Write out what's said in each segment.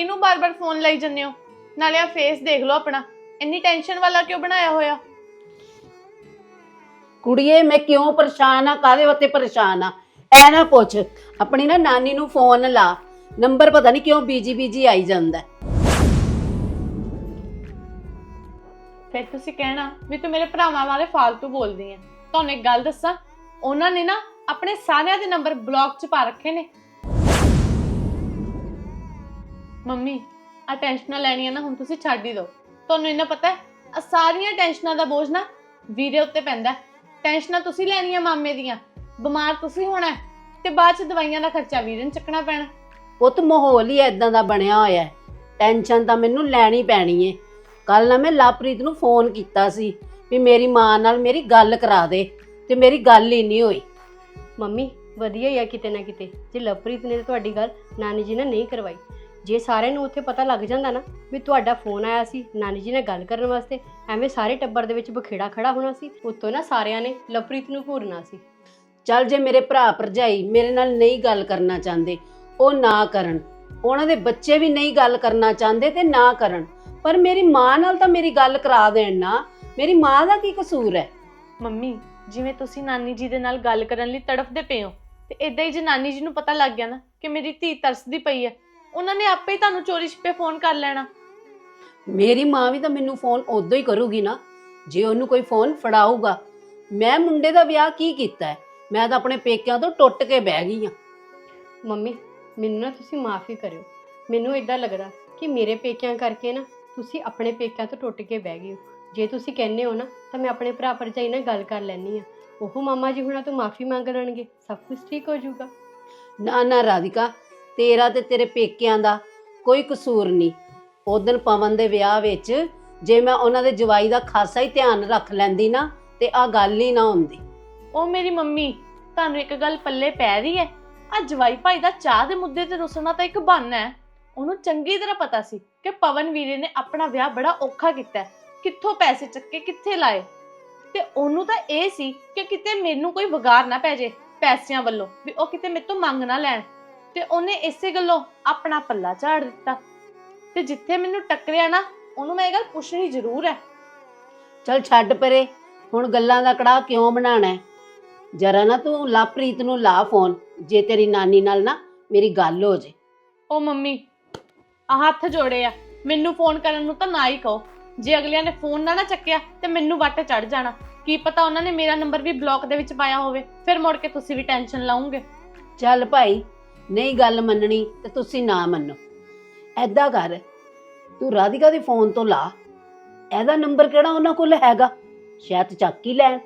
ਕਿਹਨੂੰ ਬਾਰ-ਬਾਰ ਫੋਨ ਲਾਈ ਜੰਨੇ ਹੋ? ਨਾਲੇ ਆ ਫੇਸ ਦੇਖ ਲਓ ਆਪਣਾ। ਇੰਨੀ ਟੈਨਸ਼ਨ ਵਾਲਾ ਕਿਉਂ ਬਣਾਇਆ ਹੋਇਆ? ਕੁੜੀਏ ਮੈਂ ਕਿਉਂ ਪਰੇਸ਼ਾਨ ਆ? ਕਾਦੇ ਵਾਸਤੇ ਪਰੇਸ਼ਾਨ ਆ? ਐ ਨਾ ਪੁੱਛ ਆਪਣੀ ਨਾ ਨਾਨੀ ਨੂੰ ਫੋਨ ਲਾ। ਨੰਬਰ ਪਤਾ ਨਹੀਂ ਕਿਉਂ ਬੀਜੀ ਬੀਜੀ ਆਈ ਜਾਂਦਾ ਹੈ। ਫਿਰ ਤੁਸੀਂ ਕਹਿਣਾ ਵੀ ਤੂੰ ਮੇਰੇ ਭਰਾਵਾਂ ਬਾਰੇ ਫालतू ਬੋਲਦੀ ਐ। ਤੁਹਾਨੂੰ ਇੱਕ ਗੱਲ ਦੱਸਾਂ ਉਹਨਾਂ ਨੇ ਨਾ ਆਪਣੇ ਸਾਰਿਆਂ ਦੇ ਨੰਬਰ ਬਲੌਕ 'ਚ ਪਾ ਰੱਖੇ ਨੇ। ਮੰਮੀ ਆ ਟੈਨਸ਼ਨਾਂ ਲੈਣੀਆਂ ਨਾ ਹੁਣ ਤੁਸੀਂ ਛੱਡ ਹੀ ਦਿਓ। ਤੁਹਾਨੂੰ ਇਹਨਾਂ ਪਤਾ ਹੈ ਆ ਸਾਰੀਆਂ ਟੈਨਸ਼ਨਾਂ ਦਾ ਬੋਝ ਨਾ ਵੀਰੇ ਉੱਤੇ ਪੈਂਦਾ ਹੈ। ਟੈਨਸ਼ਨਾਂ ਤੁਸੀਂ ਲੈਣੀਆਂ ਮਾਮੇ ਦੀਆਂ ਬਿਮਾਰ ਤੁਸੀਂ ਹੋਣਾ ਹੈ, ਤੇ ਬਾਅਦ 'ਚ ਦਵਾਈਆਂ ਦਾ ਖਰਚਾ ਵੀਰੇ ਨੂੰ ਚੱਕਣਾ ਪੈਣਾ। ਪੁੱਤ ਮਾਹੌਲ ਹੀ ਐਦਾਂ ਦਾ ਬਣਿਆ ਹੋਇਆ ਹੈ। ਟੈਨਸ਼ਨ ਤਾਂ ਮੈਨੂੰ ਲੈਣੀ ਪੈਣੀ ਏ। ਕੱਲ ਨਾ ਮੈਂ ਲਾਪ੍ਰੀਤ ਨੂੰ ਫੋਨ ਕੀਤਾ ਸੀ ਵੀ ਮੇਰੀ ਮਾਂ ਨਾਲ ਮੇਰੀ ਗੱਲ ਕਰਾ ਦੇ ਤੇ ਮੇਰੀ ਗੱਲ ਹੀ ਨਹੀਂ ਹੋਈ। ਮੰਮੀ ਵਧੀਆ ਹੀ ਆ ਕਿਤੇ ਨਾ ਕਿਤੇ। ਜੇ ਲਵਪ੍ਰੀਤ ਨੇ ਤਾਂ ਤੁਹਾਡੀ ਗੱਲ ਨਾਨੀ ਜੀ ਨੇ ਨਹੀਂ ਕਰਵਾਈ। ਜੇ ਸਾਰਿਆਂ ਨੂੰ ਉੱਥੇ ਪਤਾ ਲੱਗ ਜਾਂਦਾ ਨਾ ਵੀ ਤੁਹਾਡਾ ਫੋਨ ਆਇਆ ਸੀ ਨਾਨੀ ਜੀ ਨੇ ਗੱਲ ਕਰਨ ਵਾਸਤੇ ਐਵੇਂ ਸਾਰੇ ਟੱਬਰ ਦੇ ਵਿੱਚ ਬਖੇੜਾ ਖੜਾ ਹੋਣਾ ਸੀ ਉੱਤੋਂ ਨਾ ਸਾਰਿਆਂ ਨੇ ਲਵਪ੍ਰੀਤ ਨੂੰ ਘੂਰਨਾ ਸੀ। ਚੱਲ ਜੇ ਮੇਰੇ ਭਰਾ ਭਰਜਾਈ ਮੇਰੇ ਨਾਲ ਨਹੀਂ ਗੱਲ ਕਰਨਾ ਚਾਹੁੰਦੇ ਉਹ ਨਾ ਕਰਨ। ਉਹਨਾਂ ਦੇ ਬੱਚੇ ਵੀ ਨਹੀਂ ਗੱਲ ਕਰਨਾ ਚਾਹੁੰਦੇ ਤੇ ਨਾ ਕਰਨ। ਪਰ ਮੇਰੀ ਮਾਂ ਨਾਲ ਤਾਂ ਮੇਰੀ ਗੱਲ ਕਰਾ ਦੇਣ ਨਾ ਮੇਰੀ ਮਾਂ ਦਾ ਕੀ ਕਸੂਰ ਹੈ? ਮੰਮੀ ਜਿਵੇਂ ਤੁਸੀਂ ਨਾਨੀ ਜੀ ਦੇ ਨਾਲ ਗੱਲ ਕਰਨ ਲਈ ਤੜਫਦੇ ਪਏ ਹੋ ਤੇ ਇਦਾਂ ਹੀ ਜੇ ਨਾਨੀ ਜੀ ਨੂੰ ਪਤਾ ਲੱਗ ਗਿਆ ਨਾ ਕਿ ਮੇਰੀ ਧੀ ਤਰਸਦੀ ਪਈ ਹੈ ਉਹਨਾਂ ਨੇ ਆਪੇ ਹੀ ਤੁਹਾਨੂੰ ਚੋਰੀ ਛਿਪੇ ਫੋਨ ਕਰ ਲੈਣਾ। ਮੇਰੀ ਮਾਂ ਵੀ ਤਾਂ ਮੈਨੂੰ ਫੋਨ ਉਦੋਂ ਹੀ ਕਰੂਗੀ ਨਾ ਜੇ ਉਹਨੂੰ ਕੋਈ ਫੋਨ ਫੜਾਊਗਾ। ਮੈਂ ਮੁੰਡੇ ਦਾ ਵਿਆਹ ਕੀ ਕੀਤਾ ਹੈ? ਮੈਂ ਤਾਂ ਆਪਣੇ ਪੇਕਿਆਂ ਤੋਂ ਟੁੱਟ ਕੇ ਬਹਿ ਗਈ ਆ ਮੰਮੀ ਮੈਨੂੰ ਨਾ ਤੁਸੀਂ ਮਾਫੀ ਕਰਿਓ। ਮੈਨੂੰ ਇਦਾਂ ਲੱਗਦਾ ਕਿ ਮੇਰੇ ਪੇਕਿਆਂ ਕਰਕੇ ਨਾ ਤੁਸੀਂ ਆਪਣੇ ਪੇਕਿਆਂ ਤੋਂ ਟੁੱਟ ਕੇ ਬਹਿ ਗਏ ਹੋ। ਜੇ ਤੁਸੀਂ ਕਹਿੰਦੇ ਹੋ ਨਾ ਤਾਂ ਮੈਂ ਆਪਣੇ ਭਰਾ ਭਰਜਾਈ ਨਾਲ ਗੱਲ ਕਰ ਲੈਣੀ ਆ ਉਹ ਮਾਮਾ ਜੀ ਹੁਣਾਂ ਤੋਂ ਮਾਫੀ ਮੰਗ ਲੈਣਗੇ ਸਭ ਕੁਝ ਠੀਕ ਹੋ ਜਾਊਗਾ। ਨਾ ਨਾ ਰਾਧਿਕਾ ਤੇਰਾ ਤੇ ਤੇਰੇ ਪੇਕਿਆਂ ਦਾ ਕੋਈ ਕਸੂਰ ਨਹੀਂ। ਉਦੋਂ ਪਵਨ ਦੇ ਵਿਆਹ ਵਿੱਚ ਜੇ ਮੈਂ ਉਹਨਾਂ ਦੇ ਜਵਾਈ ਦਾ ਖਾਸਾ ਹੀ ਧਿਆਨ ਰੱਖ ਲੈਂਦੀ ਨਾ, ਤੇ ਆ ਗੱਲ ਹੀ ਨਾ ਹੁੰਦੀ। ਉਹ ਮੇਰੀ ਮੰਮੀ, ਤੁਹਾਨੂੰ ਇੱਕ ਗੱਲ ਪੱਲੇ ਪੈ ਰਹੀ ਹੈ। ਆ ਜਵਾਈ ਭਾਈ ਦਾ ਚਾਹ ਦੇ ਮੁੱਦੇ ਤੇ ਰੁਸਣਾ ਤਾਂ ਇੱਕ ਬਹਾਨਾ ਹੈ। ਉਹਨੂੰ ਚੰਗੀ ਤਰ੍ਹਾਂ ਪਤਾ ਸੀ ਕਿ ਪਵਨ ਵੀਰੇ ਨੇ ਆਪਣਾ ਵਿਆਹ ਬੜਾ ਔਖਾ ਕੀਤਾ ਕਿੱਥੋਂ ਪੈਸੇ ਚੱਕੇ, ਕਿੱਥੇ ਲਾਏ? ਤੇ ਉਹਨੂੰ ਤਾਂ ਇਹ ਸੀ ਕਿ ਕਿਤੇ ਮੈਨੂੰ ਕੋਈ ਵਿਗਾੜ ਨਾ ਪੈ ਜੇ ਪੈਸਿਆਂ ਵੱਲੋਂ, ਵੀ ਉਹ ਕਿਤੇ ਮੇਰੇ ਤੋਂ ਮੰਗ ਨਾ ਲੈਣ। ਤੇ ਉਹਨੇ ਇਸੇ ਗੱਲੋਂ ਆਪਣਾ ਪੱਲਾ ਝਾੜ ਦਿੱਤਾ। ਤੇ ਜਿੱਥੇ ਮੈਨੂੰ ਟੱਕਰਿਆ ਨਾ ਉਹਨੂੰ ਮੈਂ ਇਹ ਗੱਲ ਪੁੱਛਣੀ ਜ਼ਰੂਰ ਹੈ। ਚਲ ਛੱਡ ਪਰੇ ਹੁਣ ਗੱਲਾਂ ਦਾ ਕੜਾਹ ਕਿਉਂ ਬਣਾਣਾ ਹੈ? ਜਰਾ ਨਾ ਤੂੰ ਲਾਪ੍ਰੀਤ ਨੂੰ ਲਾ ਫੋਨ ਜੇ ਤੇਰੀ ਨਾਨੀ ਨਾਲ ਨਾ ਮੇਰੀ ਗੱਲ ਹੋ ਜੇ। ਉਹ ਮੰਮੀ ਆ ਹੱਥ ਜੋੜੇ ਆ। ਮੈਨੂੰ ਫੋਨ ਕਰਨ ਨੂੰ ਤਾਂ ਨਾ ਹੀ ਕਹੋ। ਜੇ ਅਗਲਿਆਂ ਨੇ ਫੋਨ ਨਾ ਨਾ ਚੱਕਿਆ ਤੇ ਮੈਨੂੰ ਵੱਟ ਚੜ ਜਾਣਾ। ਕੀ ਪਤਾ ਉਹਨਾਂ ਨੇ ਮੇਰਾ ਨੰਬਰ ਵੀ ਬਲੌਕ ਦੇ ਵਿੱਚ ਪਾਇਆ ਹੋਵੇ ਫਿਰ ਮੁੜ ਕੇ ਤੁਸੀਂ ਵੀ ਟੈਨਸ਼ਨ ਲਾਉਂਗੇ। ਚੱਲ ਭਾਈ ਨਹੀਂ ਗੱਲ ਮੰਨਣੀ ਤੇ ਤੁਸੀਂ ਨਾ ਮੰਨੋ। ਐਦਾਂ ਕਰ ਤੂੰ ਰਾਧਿਕਾ ਦੇ ਫੋਨ ਤੋਂ ਲਾ। ਇਹਦਾ ਨੰਬਰ ਕਿਹੜਾ ਉਹਨਾਂ ਕੋਲ ਹੈਗਾ? ਸ਼ਾਇਦ ਚੱਕ ਹੀ ਲੈਣ।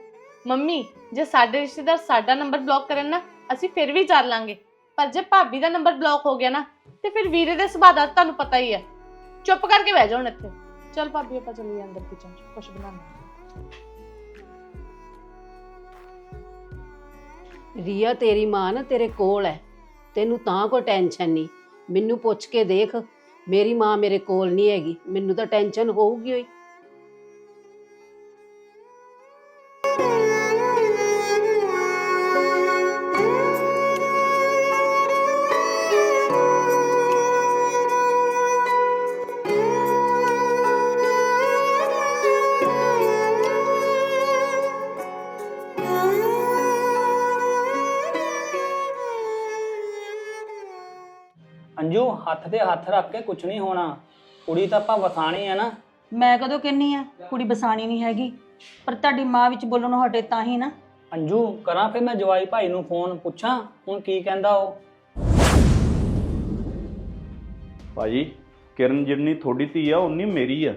ਮੰਮੀ ਜੇ ਸਾਡੇ ਰਿਸ਼ਤੇਦਾਰ ਸਾਡਾ ਨੰਬਰ ਬਲੌਕ ਕਰਨ ਨਾ ਅਸੀਂ ਫਿਰ ਵੀ ਚੱਲ ਲਾਂਗੇ। ਪਰ ਜੇ ਭਾਬੀ ਦਾ ਨੰਬਰ ਬਲੌਕ ਹੋ ਗਿਆ ਨਾ ਤੇ ਫਿਰ ਵੀਰੇ ਦੇ ਸੁਭਾਅ ਦਾ ਤੁਹਾਨੂੰ ਪਤਾ ਹੀ ਹੈ। ਚੁੱਪ ਕਰਕੇ ਬਹਿ ਜਾਓ ਹੁਣ ਇੱਥੇ। ਚਲ ਭਾਬੀ ਆਪਾਂ ਚੱਲੀਏ ਅੰਦਰ ਕਿਚਨ ਚ ਕੁਝ ਬਣਾਉਣਾ। ਰੀਆ ਤੇਰੀ ਮਾਂ ਨਾ ਤੇਰੇ ਕੋਲ ਹੈ। ਤੈਨੂੰ ਤਾਂ ਕੋਈ ਟੈਨਸ਼ਨ ਨਹੀਂ। ਮੈਨੂੰ ਪੁੱਛ ਕੇ ਦੇਖ। ਮੇਰੀ ਮਾਂ ਮੇਰੇ ਕੋਲ ਨਹੀਂ ਹੈਗੀ। ਮੈਨੂੰ ਤਾਂ ਟੈਨਸ਼ਨ ਹੋਊਗੀ ਹੋਈ ਹੱਥ ਤੇ ਹੱਥ ਰੱਖ ਕੇ ਕੁਛ ਨਹੀਂ ਹੋਣਾ। ਕੁੜੀ ਤਾਂ ਆਪਾਂ ਵਸਾਣੀ ਹੈ ਨਾ। ਮੈਂ ਕਦੋਂ ਕਹਿੰਨੀ ਆ ਕੁੜੀ ਬਸਾਣੀ ਨਹੀਂ ਹੈਗੀ। ਪਰ ਤੁਹਾਡੀ ਮਾਂ ਵਿੱਚ ਬੋਲਣੋਂ ਹਟੇ ਤਾਂ ਹੀ ਨਾ। ਅੰਜੂ ਕਰਾਂ ਫਿਰ ਮੈਂ ਜਵਾਈ ਭਾਈ ਨੂੰ ਫੋਨ ਪੁੱਛਾਂ ਹੁਣ ਕੀ ਕਹਿੰਦਾ ਉਹ? ਭਾਜੀ ਕਿਰਨ ਜਿੰਨੀ ਤੁਹਾਡੀ ਧੀ ਆ ਉਨੀ ਮੇਰੀ ਆ।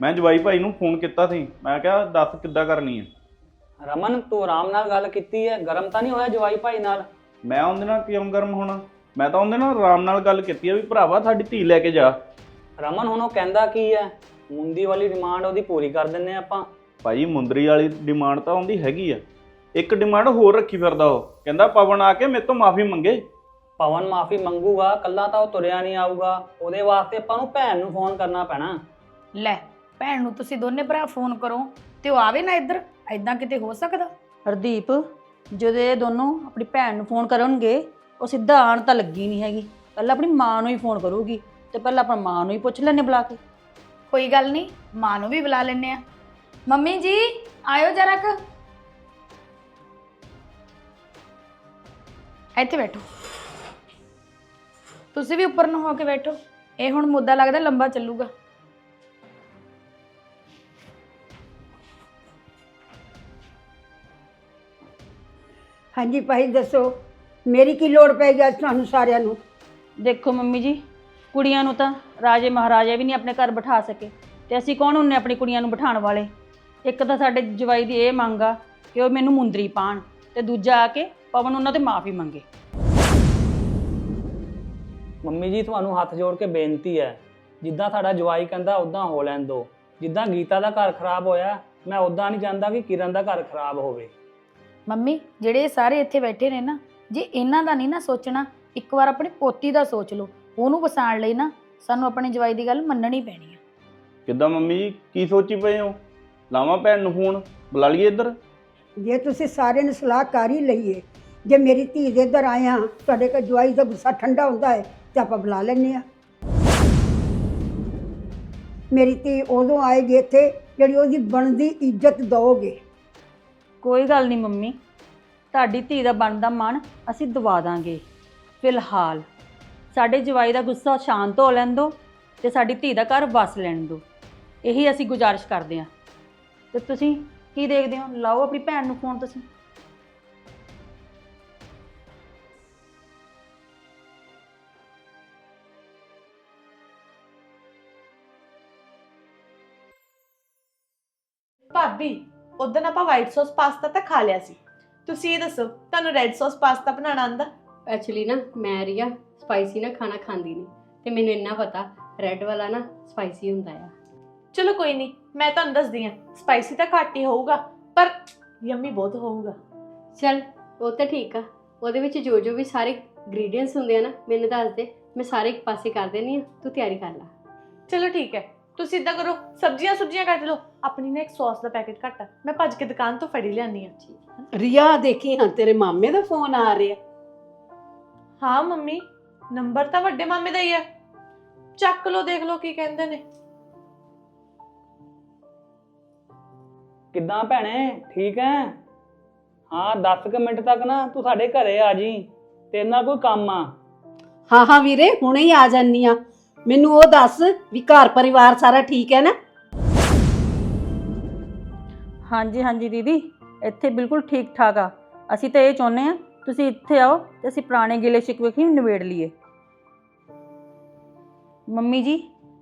ਮੈਂ ਜਵਾਈ ਭਾਈ ਨੂੰ ਫੋਨ ਕੀਤਾ ਸੀ। ਮੈਂ ਕਿਹਾ ਦੱਸ ਕਿੱਦਾਂ ਕਰਨੀ ਹੈ ਰਮਨ ਤੂੰ ਆਰਾਮ ਨਾਲ ਗੱਲ ਕੀਤੀ ਹੈ ਗਰਮ ਤਾਂ ਨਹੀਂ ਹੋਇਆ ਜਵਾਈ ਭਾਈ ਨਾਲ? ਮੈਂ ਉਹਦੇ ਨਾਲ ਕਿਉਂ ਗਰਮ ਹੋਣਾ? ਮੈਂ ਤਾਂ ਉਹਦੇ ਨਾਲ ਆਰਾਮ ਨਾਲ ਗੱਲ ਕੀਤੀ ਆ ਵੀ ਭਰਾਵਾ ਸਾਡੀ ਧੀ ਲੈ ਕੇ ਜਾ। ਰਮਨ ਹੁਣ ਉਹ ਕਹਿੰਦਾ ਕੀ ਹੈ ਮੁੰਦੀ ਵਾਲੀ ਡਿਮਾਂਡ ਉਹਦੀ ਪੂਰੀ ਕਰ ਦਿੰਨੇ ਆਪਾਂ। ਭਾਜੀ ਮੁੰਦਰੀ ਵਾਲੀ ਡਿਮਾਂਡ ਤਾਂ ਉਹਦੀ ਹੈਗੀ ਆ। ਇੱਕ ਡਿਮਾਂਡ ਹੋਰ ਰੱਖੀ ਫਿਰਦਾ ਉਹ। ਕਹਿੰਦਾ ਪਵਨ ਆ ਕੇ ਮੇਰੇ ਤੋਂ ਮਾਫੀ ਮੰਗੇ। ਪਵਨ ਮਾਫੀ ਮੰਗੂਗਾ ਕੱਲਾ ਤਾਂ ਉਹ ਤੁਰਿਆ ਨਹੀਂ ਆਊਗਾ। ਉਹਦੇ ਵਾਸਤੇ ਆਪਾਂ ਨੂੰ ਭੈਣ ਨੂੰ ਫੋਨ ਕਰਨਾ ਪੈਣਾ। ਲੈ ਭੈਣ ਨੂੰ ਤੁਸੀਂ ਦੋਨੇ ਭਰਾ ਫੋਨ ਕਰੋ। ਤੇ ਉਹ ਆਵੇ ਨਾ ਇੱਧਰ ਐਦਾਂ ਕਿਤੇ ਹੋ ਸਕਦਾ? ਹਰਦੀਪ ਜਦੋਂ ਇਹ ਦੋਨੋਂ ਆਪਣੀ ਭੈਣ ਨੂੰ ਫੋਨ ਕਰਨਗੇ ਉਹ ਸਿੱਧਾ ਆਣ ਤਾਂ ਲੱਗੀ ਨਹੀਂ ਹੈਗੀ। ਪਹਿਲਾਂ ਆਪਣੀ ਮਾਂ ਨੂੰ ਹੀ ਫੋਨ ਕਰੂਗੀ ਤੇ ਪਹਿਲਾਂ ਆਪਣੀ ਮਾਂ ਨੂੰ ਹੀ ਪੁੱਛ ਲੈਣੇ ਬੁਲਾ ਕੇ। ਕੋਈ ਗੱਲ ਨਹੀਂ ਮਾਂ ਨੂੰ ਵੀ ਬੁਲਾ ਲੈਣੇ ਆ ਮੰਮੀ ਜੀ ਆਇਓ ਜਰਾ ਕ। ਇੱਥੇ ਬੈਠੋ। ਤੁਸੀਂ ਵੀ ਉੱਪਰ ਨੂੰ ਹੋ ਕੇ ਬੈਠੋ। ਇਹ ਹੁਣ ਮੁੱਦਾ ਲੱਗਦਾ ਲੰਬਾ ਚੱਲੂਗਾ। ਹਾਂਜੀ ਭਾਈ ਦੱਸੋ। ਮੇਰੀ ਕੀ ਲੋੜ ਪੈ ਅੱਜ ਤੁਹਾਨੂੰ ਸਾਰਿਆਂ ਨੂੰ? ਦੇਖੋ ਮੰਮੀ ਜੀ ਕੁੜੀਆਂ ਨੂੰ ਤਾਂ ਰਾਜੇ ਮਹਾਰਾਜੇ ਵੀ ਨਹੀਂ ਆਪਣੇ ਘਰ ਬਿਠਾ ਸਕੇ। ਤੇ ਅਸੀਂ ਕੌਣ ਹੁੰਨੇ ਆਪਣੀ ਕੁੜੀਆਂ ਨੂੰ ਬਿਠਾਉਣ ਵਾਲੇ? ਇੱਕ ਤਾਂ ਸਾਡੇ ਜਵਾਈ ਦੀ ਇਹ ਮੰਗ ਆ ਕਿ ਉਹ ਮੈਨੂੰ ਮੁੰਦਰੀ ਪਾਣ ਤੇ ਦੂਜਾ ਆ ਕੇ ਪਵਨ ਉਹਨਾਂ ਤੇ ਮਾਫੀ ਮੰਗੇ। ਮੰਮੀ ਜੀ ਤੁਹਾਨੂੰ ਹੱਥ ਜੋੜ ਕੇ ਬੇਨਤੀ ਹੈ ਜਿੱਦਾਂ ਸਾਡਾ ਜਵਾਈ ਕਹਿੰਦਾ ਉਦਾਂ ਹੋ ਲੈਣ ਦਿਓ ਜਿੱਦਾਂ ਗੀਤਾ ਦਾ ਘਰ ਖਰਾਬ ਹੋਇਆ ਮੈਂ ਉਦਾਂ ਨਹੀਂ ਚਾਹੁੰਦਾ ਕਿ ਕਿਰਨ ਦਾ ਘਰ ਖਰਾਬ ਹੋਵੇ। ਮੰਮੀ ਜਿਹੜੇ ਸਾਰੇ ਇੱਥੇ ਬੈਠੇ ਨੇ ਨਾ ਜੇ ਇਹਨਾਂ ਦਾ ਨਹੀਂ ਨਾ ਸੋਚਣਾ ਇੱਕ ਵਾਰ ਆਪਣੀ ਪੋਤੀ ਦਾ ਸੋਚ ਲਓ ਉਹਨੂੰ ਵਸਾਉਣ ਲਈ ਨਾ ਸਾਨੂੰ ਆਪਣੇ ਜਵਾਈ ਦੀ ਗੱਲ ਮੰਨਣੀ ਪੈਣੀ ਆ। ਕਿੱਦਾਂ ਮੰਮੀ? ਜੀ ਕੀ ਸੋਚੀ ਪਏ ਹੋ? ਲਾਵਾਂ ਭੈਣ ਨੂੰ ਫੋਨ ਬੁਲਾ ਲਈਏ ਇੱਧਰ। ਜੇ ਤੁਸੀਂ ਸਾਰਿਆਂ ਨੇ ਸਲਾਹ ਕਰ ਹੀ ਲਈਏ ਜੇ ਮੇਰੀ ਧੀ ਦੇ ਇੱਧਰ ਆਇਆ ਤੁਹਾਡੇ ਕੋਲ ਜਵਾਈ ਦਾ ਗੁੱਸਾ ਠੰਡਾ ਹੁੰਦਾ ਹੈ ਤੇ ਆਪਾਂ ਬੁਲਾ ਲੈਂਦੇ ਆ ਮੇਰੀ ਧੀ ਉਦੋਂ ਆਏਗੀ ਇੱਥੇ ਜਿਹੜੀ ਉਹਦੀ ਬਣਦੀ ਇੱਜ਼ਤ ਦਓਗੇ। ਕੋਈ ਗੱਲ ਨਹੀਂ ਮੰਮੀ ਤੁਹਾਡੀ ਧੀ ਦਾ ਬਣਦਾ ਮਨ ਅਸੀਂ ਦਵਾ ਦਾਂਗੇ। ਫਿਲਹਾਲ, ਸਾਡੇ ਜਵਾਈ ਦਾ ਗੁੱਸਾ ਸ਼ਾਂਤ ਹੋ ਲੈਣ ਦਿਓ ਤੇ ਸਾਡੀ ਧੀ ਦਾ ਘਰ ਵਸ ਲੈਣ ਦਿਓ। ਇਹੀ ਅਸੀਂ ਗੁਜ਼ਾਰਿਸ਼ ਕਰਦੇ ਹਾਂ ਤੇ ਤੁਸੀਂ ਕੀ ਦੇਖਦੇ ਹੋ? ਲਾਓ ਆਪਣੀ ਭੈਣ ਨੂੰ ਫੋਨ ਤੁਸੀਂ। ਭਾਬੀ, ਉਦੋਂ ਆਪਾਂ ਵਾਈਟ ਸੌਸ ਪਾਸਤਾ ਤਾਂ ਖਾ ਲਿਆ ਸੀ। ਤੁਸੀਂ ਇਹ ਦੱਸੋ ਤੁਹਾਨੂੰ ਰੈੱਡ ਸੌਸ ਪਾਸਤਾ ਬਣਾਉਣਾ ਆਂਦਾ ਐਕਚੁਅਲੀ ਨਾ ਮੈਂ ਰੀਆ ਸਪਾਈਸੀ ਨਾ ਖਾਣਾ ਖਾਂਦੀ ਨਹੀਂ। ਤੇ ਮੈਨੂੰ ਇੰਨਾ ਪਤਾ ਰੈੱਡ ਵਾਲਾ ਨਾ ਸਪਾਈਸੀ ਹੁੰਦਾ ਆ। ਚਲੋ ਕੋਈ ਨਹੀਂ ਮੈਂ ਤੁਹਾਨੂੰ ਦੱਸਦੀ ਆ ਸਪਾਈਸੀ ਤਾਂ ਘੱਟ ਹੀ ਹੋਊਗਾ ਪਰ ਯੰਮੀ ਬਹੁਤ ਹੋਊਗਾ। ਚਲ ਉਹ ਤਾਂ ਠੀਕ ਆ। ਉਹਦੇ ਵਿੱਚ ਜੋ ਜੋ ਵੀ ਸਾਰੇ ਇੰਗਰੀਡੀਅੰਟਸ ਹੁੰਦੇ ਆ ਨਾ ਮੈਨੂੰ ਦੱਸ ਦੇ। ਮੈਂ ਸਾਰੇ ਇੱਕ ਪਾਸੇ ਕਰ ਦੇਣੀ ਆ ਤੂੰ ਤਿਆਰੀ ਕਰ ਲੈ। ਚਲੋ ਠੀਕ ਹੈ। ਤੁਸੀਂ ਇਦਾਂ ਕਰੋ ਸਬਜ਼ੀਆਂ ਸੁਬਜ਼ੀਆਂ ਕੱਟ ਲਓ। ਆਪਣੀ ਨਾ ਇੱਕ ਸੌਸ ਦਾ ਪੈਕੇਟ ਘੱਟ ਆ। ਮੈਂ ਭੱਜ ਕੇ ਦੁਕਾਨ ਤੋਂ ਫੜੀ ਲਿਆਨੀ ਆ ਰੀਆ ਦੇਖੀ ਹਾਂ ਤੇਰੇ ਮਾਮੇ ਦਾ ਫੋਨ ਆ ਰਿਹਾ। ਹਾਂ ਮੰਮੀ ਨੰਬਰ ਤਾਂ ਵੱਡੇ ਮਾਮੇ ਦਾ ਹੀ ਹੈ ਚੱਕ ਲਓ ਦੇਖ ਲਓ ਕੀ ਕਹਿੰਦੇ ਨੇ। ਕਿੱਦਾਂ ਭੈਣੇ ਠੀਕ ਹੈ ਹਾਂ 10 ਕੁ ਮਿੰਟ ਤੱਕ ਨਾ ਤੂੰ ਸਾਡੇ ਘਰੇ ਆ ਜੀ। ਤੇਰੇ ਨਾਲ ਕੋਈ ਕੰਮ ਆ। ਹਾਂ ਹਾਂ ਵੀਰੇ ਹੁਣੇ ਹੀ ਆ ਜਾਨੀ ਆ ਮੈਨੂੰ ਉਹ ਦੱਸ ਵੀ ਘਰ ਪਰਿਵਾਰ ਸਾਰਾ ਠੀਕ ਹੈ ਨਾ? ਹਾਂਜੀ ਹਾਂਜੀ ਦੀਦੀ ਇੱਥੇ ਬਿਲਕੁਲ ਠੀਕ ਠਾਕ ਆ। ਅਸੀਂ ਤਾਂ ਇਹ ਚਾਹੁੰਦੇ ਆ ਤੁਸੀਂ ਇੱਥੇ ਆਓ ਤੇ ਅਸੀਂ ਪੁਰਾਣੇ ਗਿਲੇ ਸ਼ਿਕਵੇ ਹੀ ਨਿਬੇੜ ਲਈਏ। ਮੰਮੀ ਜੀ